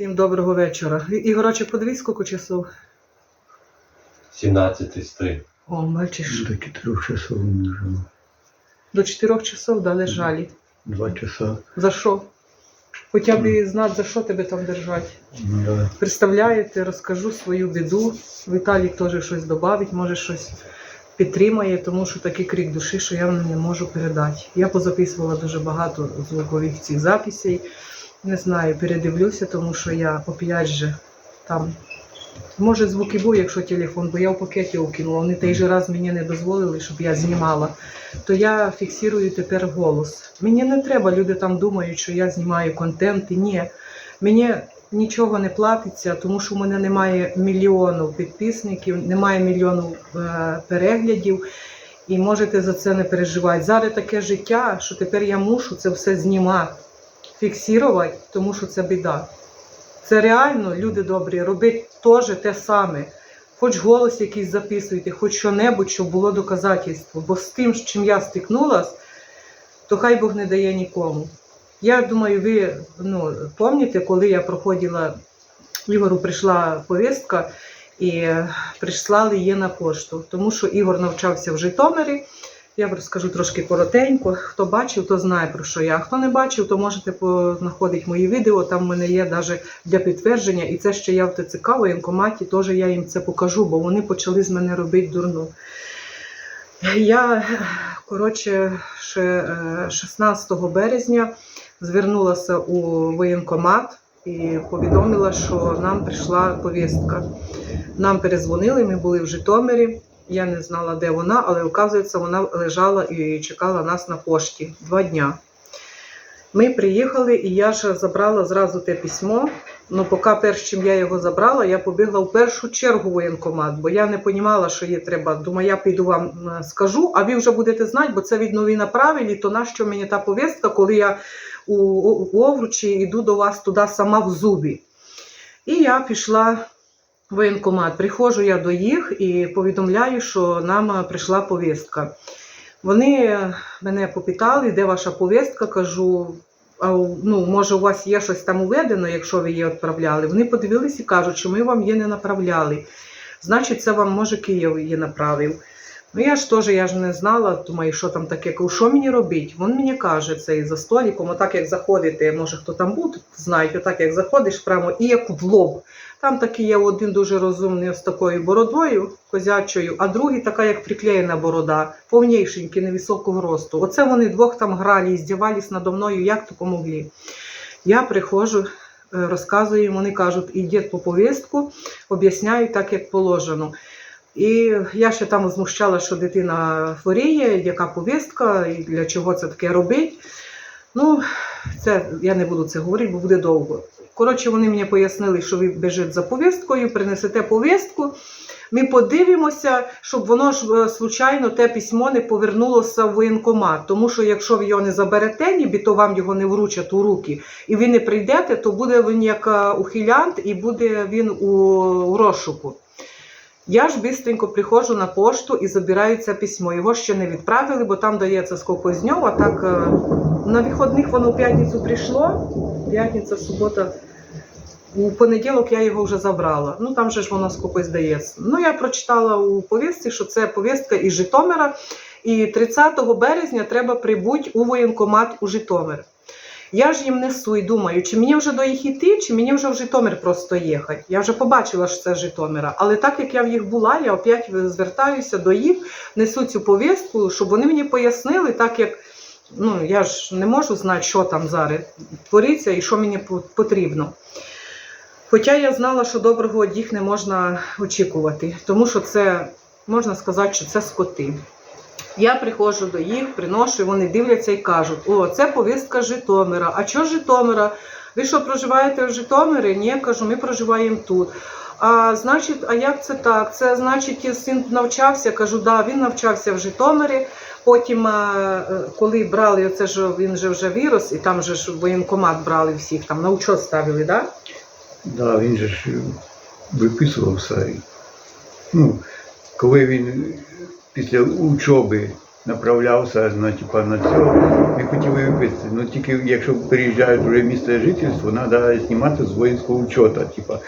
Всім доброго вечора. І- Ігороче, подивись, скільки часов. 17.03. О, бачиш, До четырех часов не до 4 часов да, лежали. Два часа. За що? Хоча б і знати, за що тебе там держать. Ну, да. Представляєте, розкажу свою біду. Віталій теж щось додавить, може щось підтримає, тому що такий крик душі, що я вам не можу передати. Я позаписувала дуже багато звукових цих записей. Не знаю, передивлюся, тому що я опять же там. Може, звуки був, якщо телефон, бо я в пакеті укинула. Вони той же раз мені не дозволили, щоб я знімала. То я фіксую тепер голос. Мені не треба, люди там думають, що я знімаю контент. І ні. Мені нічого не платиться, тому що в мене немає мільйону підписників, немає мільйону е, переглядів. І можете за це не переживати. Зараз таке життя, що тепер я мушу це все знімати, фіксувати, тому що це біда. Це реально, люди добрі, робіть теж те саме. Хоч голос якийсь записуйте, хоч що-небудь, щоб було доказательство. Бо з тим, з чим я стикнулась, то хай Бог не дає нікому. Я думаю, ви ну, пам'ятаєте, коли я проходила, Ігору прийшла повістка і прислали її на пошту, тому що Ігор навчався в Житомирі. Я розкажу трошки коротенько. Хто бачив, то знає про що я. Хто не бачив, то можете знаходити мої відео. Там в мене є навіть для підтвердження. І це ще я в ТЦК в воєнкоматі, теж я їм це покажу, бо вони почали з мене робити дурну. Я, коротше, ще е, 16 березня звернулася у воєнкомат і повідомила, що нам прийшла повістка. Нам перезвонили, ми були в Житомирі. Я не знала, де вона, але оказується, вона лежала і чекала нас на пошті два дня. Ми приїхали, і я ж забрала зразу те письмо. Ну, поки перш чим я його забрала, я побігла в першу чергу воєнкомат, бо я не розуміла, що їй треба. Думаю, я піду вам е, скажу, а ви вже будете знати, бо це від нові направили, то нащо мені та повістка, коли я у, у, у Овручі йду до вас туди сама в зубі. І я пішла воєнкомат. Приходжу я до їх і повідомляю, що нам е, прийшла повістка. Вони мене попитали, де ваша повістка, кажу. А ну, може, у вас є щось там уведено, якщо ви її відправляли. Вони подивилися і кажуть, що ми вам її не направляли. Значить, це вам може Київ її направив. Ну я ж теж я ж не знала, думаю, що там таке. Що мені робити? Він мені каже, цей за столиком, отак як заходите, може хто там був, знають, отак як заходиш прямо і як в лоб. Там такий є один дуже розумний з такою бородою козячою, а другий така, як приклеєна борода, повнішенький, невисокого росту. Оце вони двох там грали і здівались надо мною, як то помогли. Я приходжу, е, розказую, вони кажуть, ідіть по повістку, об'ясняю так, як положено. І я ще там змущала, що дитина хворіє, яка повістка, і для чого це таке робить. Ну, це я не буду це говорити, бо буде довго. Коротше, вони мені пояснили, що ви біжите за повісткою, принесете повістку. Ми подивимося, щоб воно ж е, случайно те письмо не повернулося в воєнкомат. Тому що якщо ви його не заберете, ніби то вам його не вручать у руки, і ви не прийдете, то буде він як е, ухилянт і буде він у, у розшуку. Я ж бистренько приходжу на пошту і забираю це письмо. Його ще не відправили, бо там дається скільки з нього. А так е, на вихідних воно в п'ятницю прийшло. П'ятниця, субота. У понеділок я його вже забрала. Ну там же ж воно скільки здається. Ну я прочитала у повістці, що це повістка із Житомира. І 30 березня треба прибути у воєнкомат у Житомир. Я ж їм несу і думаю, чи мені вже до їх іти, чи мені вже в Житомир просто їхати. Я вже побачила, що це Житомира. Але так як я в їх була, я опять звертаюся до їх, несу цю повістку, щоб вони мені пояснили, так як ну, я ж не можу знати, що там зараз твориться і що мені по- потрібно. Хоча я знала, що доброго від їх не можна очікувати, тому що це, можна сказати, що це скоти. Я приходжу до їх, приношу, вони дивляться і кажуть: о, це повістка Житомира. А що Житомира? Ви що проживаєте в Житомирі? Ні, кажу, ми проживаємо тут. А значить, а як це так? Це значить, син навчався. Кажу, да, він навчався в Житомирі. Потім, е, е, коли брали, оце ж він же вже вирос, і там же ж воєнкомат брали всіх, там на учет ставили, да? Да, він же ж виписувався. Ну, коли він після учоби направлявся на, типа, на цього, Ми хотів виписати. Ну тільки якщо переїжджають в місце жительства, треба знімати з воїнського учота. Типа,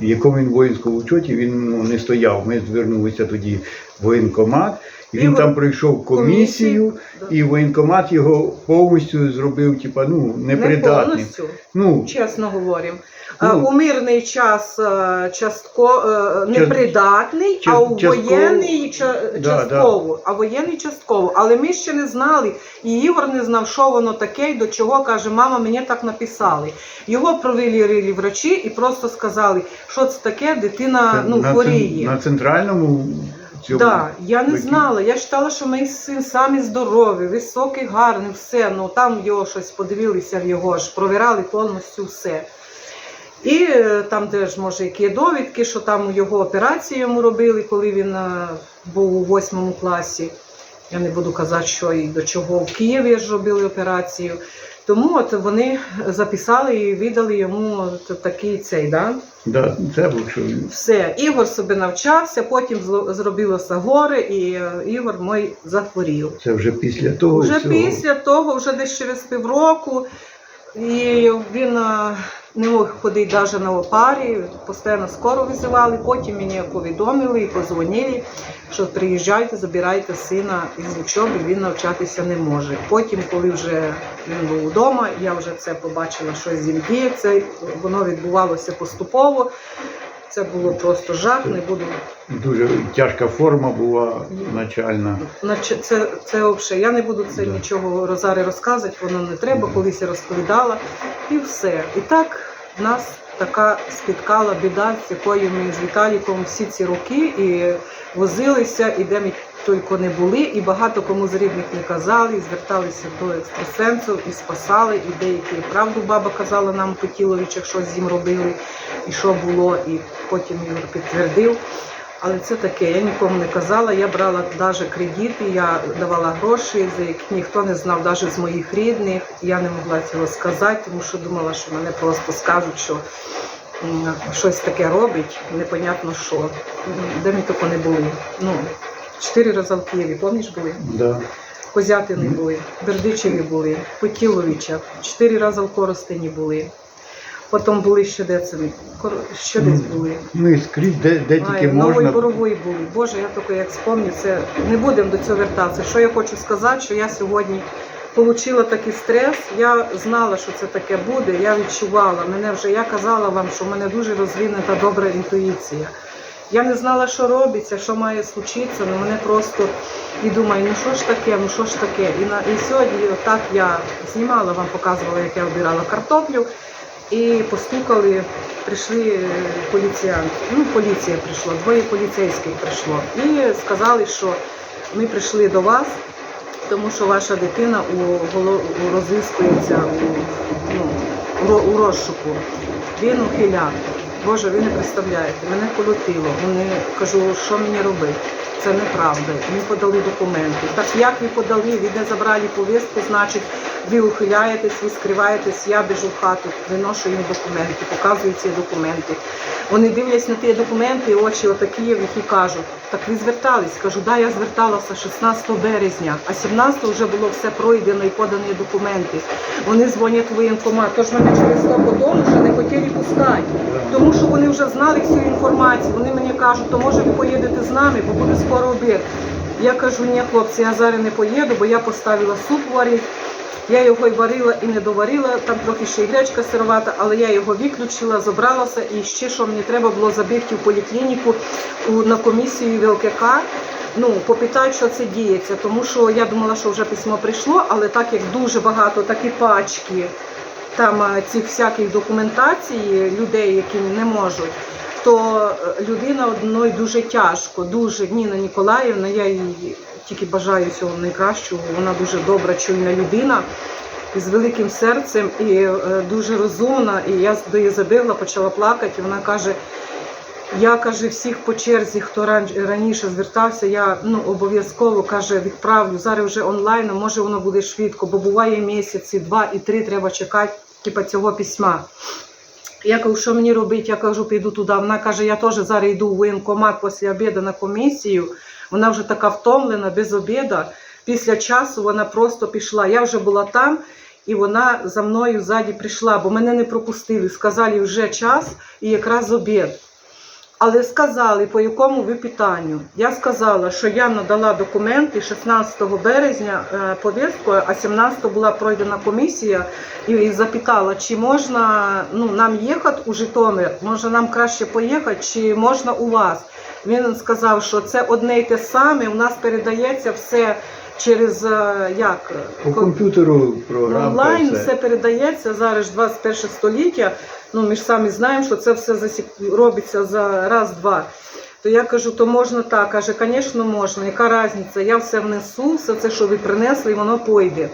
в якому він воїнському учоті він ну, не стояв. Ми звернулися тоді в воєнкомат, він там пройшов комісію, Да. і воєнкомат його повністю зробив, типа, ну, Не непридатним. повністю, Ну, чесно говоримо. Ну. у мирний час е, частко е, непридатний, Час- а у частково. воєнний ча- Да, частково. А воєнний частково. Але ми ще не знали, і Ігор не знав, що воно таке, і до чого каже, мама, мені так написали. Його провели врачі і просто сказали, що це таке, дитина ну, на, хворіє. на центральному цьому. Да, я не Такі- знала. Я вважала, що мій син самі здоровий, високий, гарний, все. Ну там його щось подивилися в його ж, провірали повністю все. І е, там теж, може, які довідки, що там його операцію йому робили, коли він е, був у восьмому класі. Я не буду казати, що і до чого в Києві ж робили операцію. Тому от вони записали і видали йому от такий цей, да? Да, це був він. Все, Ігор собі навчався, потім зробилося горе, і е, Ігор мой захворів. Це вже після того. Вже всього. після того, вже десь через півроку, і він е, не мог ходити навіть на опарі, постійно скоро визивали, потім мені повідомили і позвонили, що приїжджайте, забирайте сина із учоби, він навчатися не може. Потім, коли вже він був вдома, я вже це побачила, що з ним діється, воно відбувалося поступово. Це було просто жах, не буду Дуже тяжка форма була начальна. Це, це взагалі, я не буду це Да. нічого Розарі розказувати, воно не треба, колись я розповідала. І все. І так нас така спіткала біда, з якою ми з Віталіком всі ці роки і возилися, і де ми тільки не були, і багато кому з рідних не казали, і зверталися до екстрасенсів і спасали, і деякі правду баба казала нам по Тіловичах, що з ним робили, і що було, і потім Ігор підтвердив. Але це таке, я нікому не казала. Я брала навіть кредити, я давала гроші, за які ніхто не знав, навіть з моїх рідних. Я не могла цього сказати, тому що думала, що мене просто скажуть, що щось таке робить, непонятно що. Де ми тако не були. Ну, чотири рази в Києві, пам'ятаєш, були? Да. Козятини були, Бердичеві були, Потіловичах, чотири рази в Коростені були. Потім були ще де це, ще десь були. Ну і скрізь, де, де тільки Ай, нової можна. борової були. Боже, я тільки як спомню, це не будемо до цього вертатися. Що я хочу сказати, що я сьогодні отримала такий стрес. Я знала, що це таке буде. Я відчувала. Мене вже я казала вам, що в мене дуже розвинена добра інтуїція. Я не знала, що робиться, що має случитися, але мене просто і думаю, ну що ж таке, ну що ж таке. І на і сьогодні отак я знімала, вам показувала, як я обирала картоплю. І постукали, прийшли поліціянти. Ну, поліція прийшла, двоє поліцейських прийшло. І сказали, що ми прийшли до вас, тому що ваша дитина у, у розіскується у, ну, у розшуку. Він ухилян. Боже, ви не представляєте, мене колотило. Вони кажу, що мені робити? Це неправда. Ми подали документи. Так як ви подали, ви не забрали повістку, значить ви ухиляєтесь, ви скриваєтесь, я біжу в хату, виношу їм документи, показую ці документи. Вони дивляться на ті документи, очі отакі, які кажуть, так ви звертались? Кажу, да, я зверталася 16 березня, а 17 вже було все пройдено і подані документи. Вони дзвонять в воєнкомат, тож мене через то дому, що не хотіли пускати. Тому що вони вже знали всю інформацію. Вони мені кажуть, то може ви поїдете з нами, бо буде обід. Я кажу, ні, хлопці, я зараз не поїду, бо я поставила суп варити. Я його і варила і не доварила, там трохи ще й гречка сировата, але я його виключила, забралася і ще що мені треба було забігти в поліклініку на комісію ВЛКК. Ну, попитати, що це діється, тому що я думала, що вже письмо прийшло, але так як дуже багато такі пачки там е, цих всяких документацій людей, які не можуть, то е, людина одної дуже тяжко, дуже Ніна Ніколаївна, я їй тільки бажаю всього найкращого. Вона дуже добра, чуйна людина з великим серцем і е, дуже розумна. І я до її забігла, почала плакати. і Вона каже. Я каже, всіх по черзі, хто раніше звертався, я ну обов'язково каже, відправлю. Зараз вже онлайн, може воно буде швидко, бо буває місяці, два і три треба чекати, типа цього письма. Я кажу, що мені робити? Я кажу, піду туди. Вона каже, я теж зараз йду в воєнкомат після обіду на комісію. Вона вже така втомлена, без обіду. Після часу вона просто пішла. Я вже була там, і вона за мною ззаді прийшла, бо мене не пропустили. Сказали, вже час і якраз обід. Але сказали, по якому ви питанню. Я сказала, що я надала документи 16 березня е, повістку, а 17 була пройдена комісія і, запитала, чи можна ну, нам їхати у Житомир, може нам краще поїхати, чи можна у вас. Він сказав, що це одне й те саме, у нас передається все через е, як По комп'ютеру програмка. онлайн, все. все передається зараз ж 21 століття. Ну ми ж самі знаємо, що це все засік... робиться за раз-два. То я кажу, то можна так. Каже, звісно, можна. Яка різниця? Я все внесу, все це, що ви принесли, і воно пойде.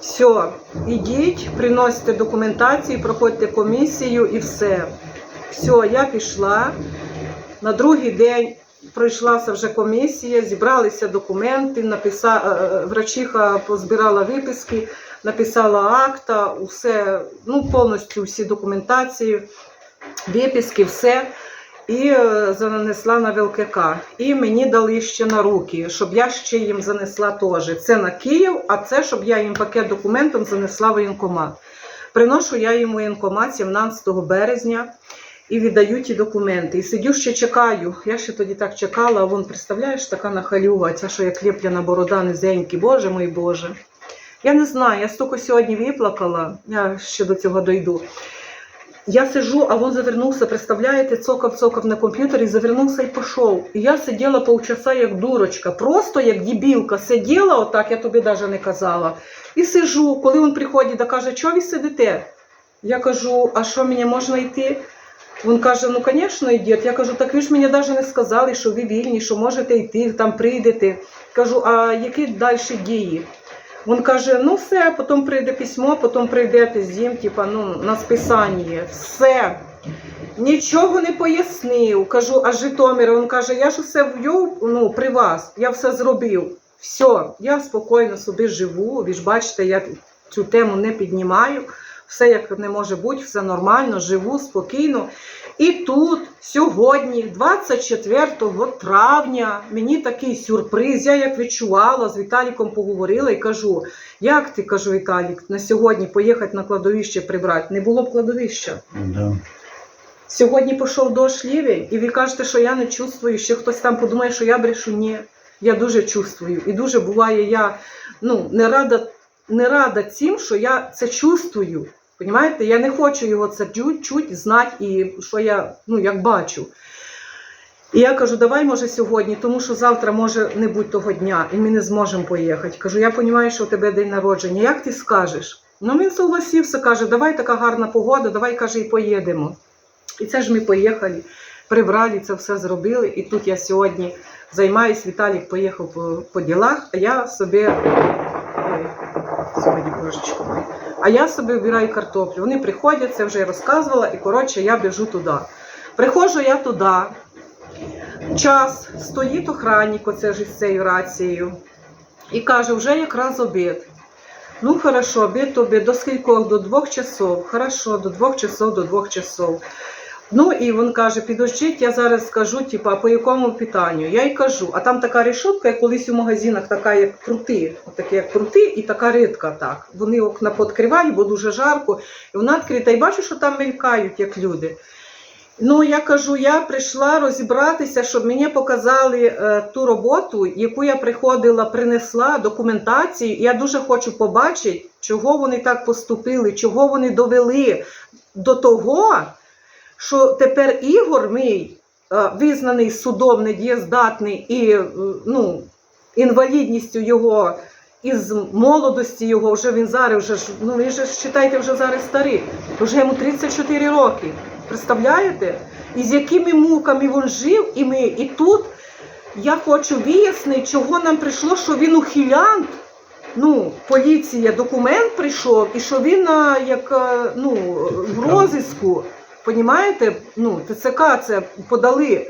Все, ідіть, приносите документацію, проходьте комісію і все. Все, я пішла. На другий день пройшлася вже комісія, зібралися документи, написа... е, врачиха позбирала виписки, написала акта, усе, ну, повністю всі документації, виписки, все. І е, занесла на ВЛКК. І мені дали ще на руки, щоб я ще їм занесла теж. Це на Київ, а це, щоб я їм пакет документом занесла в воєнкомат. Приношу я їм воєнкомат 17 березня і віддаю ті документи. І сидю ще чекаю. Я ще тоді так чекала, а вон, представляєш, така нахалюва, ця, що як ліпляна борода, низенькі, боже мой Боже. Я не знаю, я стільки сьогодні виплакала, я ще до цього дойду. Я сижу, а він завернувся, представляєте, цокав, цокав на комп'ютері, завернувся і пішов. І я сиділа полчаса як дурочка, просто як дебілка. Сиділа отак, я тобі навіть не казала. І сижу, коли він приходить та каже, чого ви сидите? Я кажу, а що мені можна йти? Він каже, ну, звісно, йдіть. Я кажу, так ви ж мені навіть не сказали, що ви вільні, що можете йти, там прийдете. Кажу, а які далі дії? Він каже, ну все, потім прийде письмо, потім прийдете з ним, типа, ну, на списання. Все. Нічого не пояснив. Кажу, а Житомир, він каже, я ж усе ввів ну, при вас, я все зробив. Все, я спокійно собі живу. Ви ж бачите, я цю тему не піднімаю. Все як не може бути, все нормально, живу спокійно. І тут сьогодні, 24 травня, мені такий сюрприз. Я як відчувала, з Віталіком поговорила і кажу: як ти кажу, Віталік, на сьогодні поїхати на кладовище прибрати? Не було б кладовища. Да. Сьогодні пішов дощ лівень, і ви кажете, що я не чувствую, що хтось там подумає, що я брешу. Ні, я дуже чувствую. І дуже буває, я ну, не рада, не рада цим, що я це чувствую. Понімаєте? Я не хочу його це чуть, знати, і що я ну, як бачу. І я кажу, давай, може, сьогодні, тому що завтра може не бути того дня, і ми не зможемо поїхати. Кажу, я розумію, що у тебе день народження. Як ти скажеш? Ну він согласився, каже, давай така гарна погода, давай каже, і поїдемо. І це ж ми поїхали, прибрали, це все зробили. І тут я сьогодні займаюсь, Віталік поїхав по, по ділах, а я собі. Ой, Господи, божечко. А я собі вбираю картоплю. Вони приходять, це вже я розказувала, і коротше я біжу туди. Приходжу я туди. Час стоїть охранник, оце ж із цією рацією, і каже, вже якраз обід. Ну, хорошо, обід обід, до скількох? До двох часов. Хорошо, до двох часов, до двох часов. Ну і він каже: підождіть, я зараз скажу, типа, по якому питанню. Я й кажу, а там така решетка, як колись у магазинах, така як крути, такі як крути, і така рідка так. Вони окна підкривають, бо дуже жарко, і вона відкрита. І бачу, що там мелькають, як люди. Ну, я кажу, я прийшла розібратися, щоб мені показали е, ту роботу, яку я приходила, принесла документацію. Я дуже хочу побачити, чого вони так поступили, чого вони довели до того, що тепер Ігор мій, е, визнаний судом недієздатний і е, ну, інвалідністю його. Із молодості його вже він зараз вже ну він же вважайте, вже зараз старий. Вже йому 34 роки. Представляєте? І з якими муками він жив, і ми. І тут я хочу вияснити, чого нам прийшло, що він ухилянт. Ну, поліція, документ прийшов, і що він як ну, в розиску. Понімаєте? Ну, ТЦК це подали.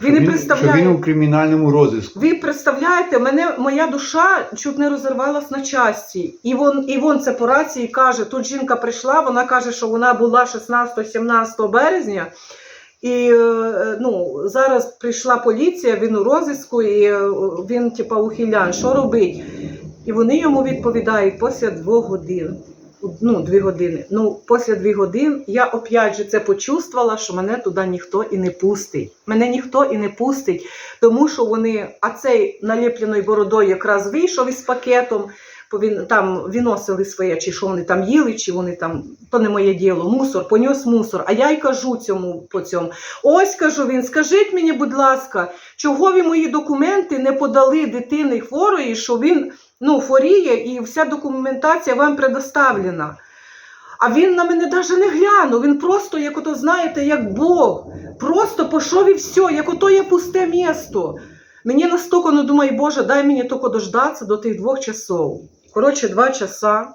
Ви не Що представляєте. він у кримінальному розиску. Ви представляєте, мене моя душа чуть не розірвалась на часті. І вон, і вон це по рації каже: тут жінка прийшла, вона каже, що вона була 16-17 березня. І е, ну, зараз прийшла поліція, він у розиску, і е, він, типа, ухилян. Що робить? І вони йому відповідають після двох годин. Ну, дві години. Ну, після двох годин я опять же це почувствувала, що мене туди ніхто і не пустить. Мене ніхто і не пустить, тому що вони, а цей наліпленою бородою якраз вийшов із пакетом, він там виносили своє, чи що вони там їли, чи вони там, то не моє діло, мусор, понес мусор. А я й кажу цьому по цьому. Ось кажу він, скажіть мені, будь ласка, чого ви мої документи не подали дитини хворої, що він ну, хворіє і вся документація вам предоставлена. А він на мене навіть не глянув. Він просто, як ото знаєте, як Бог. Просто пішов і все, як ото є пусте місто. Мені настільки, ну думаю, Боже, дай мені тільки дождатися до тих двох часов. Коротше, два часа.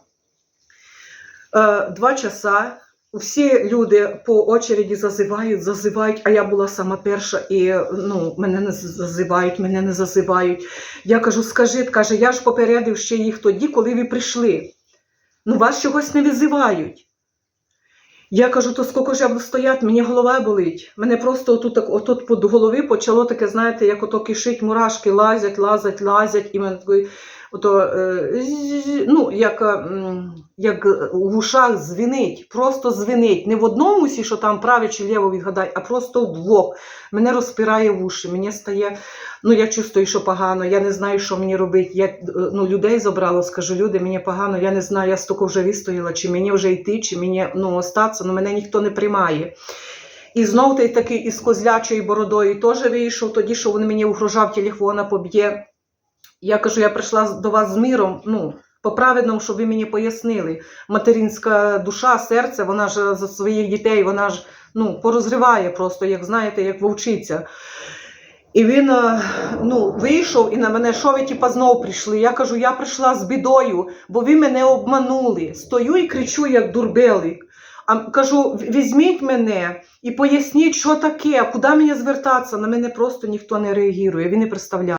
Е, два часа. Всі люди по очереді зазивають, зазивають, а я була сама перша, і ну, мене не зазивають, мене не зазивають. Я кажу, скажіть, каже, я ж попередив ще їх тоді, коли ви прийшли. Ну, вас чогось не визивають. Я кажу, то скільки ж я буду стояти, мені голова болить. Мене просто отут, отут під голови почало таке, знаєте, як ото кишить, мурашки лазять, лазять, лазять, і мене такий, ото, е, ну, як, е, як в ушах дзвенить, просто дзвенить. Не в одному сі, що там праве чи ліво відгадай, а просто вдвох. Мене розпирає вуші, мені стає, ну я чувствую, що погано, я не знаю, що мені робити. Я е, ну, людей забрала, скажу, люди, мені погано, я не знаю, я стільки вже вистояла, чи мені вже йти, чи мені ну, остатися, ну мене ніхто не приймає. І знов той такий із козлячою бородою теж вийшов, тоді, що він мені угрожав, телефона поб'є. Я кажу, я прийшла до вас з миром, ну, по праведному, щоб ви мені пояснили. Материнська душа, серце, вона ж за своїх дітей, вона ж ну, порозриває просто, як знаєте, як вовчиця. І він е, ну, вийшов і на мене, що ви типа знов прийшли. Я кажу, я прийшла з бідою, бо ви мене обманули. Стою і кричу, як дурбелик. А кажу, візьміть мене і поясніть, що таке, куди мені звертатися. На мене просто ніхто не реагує, він не представляє.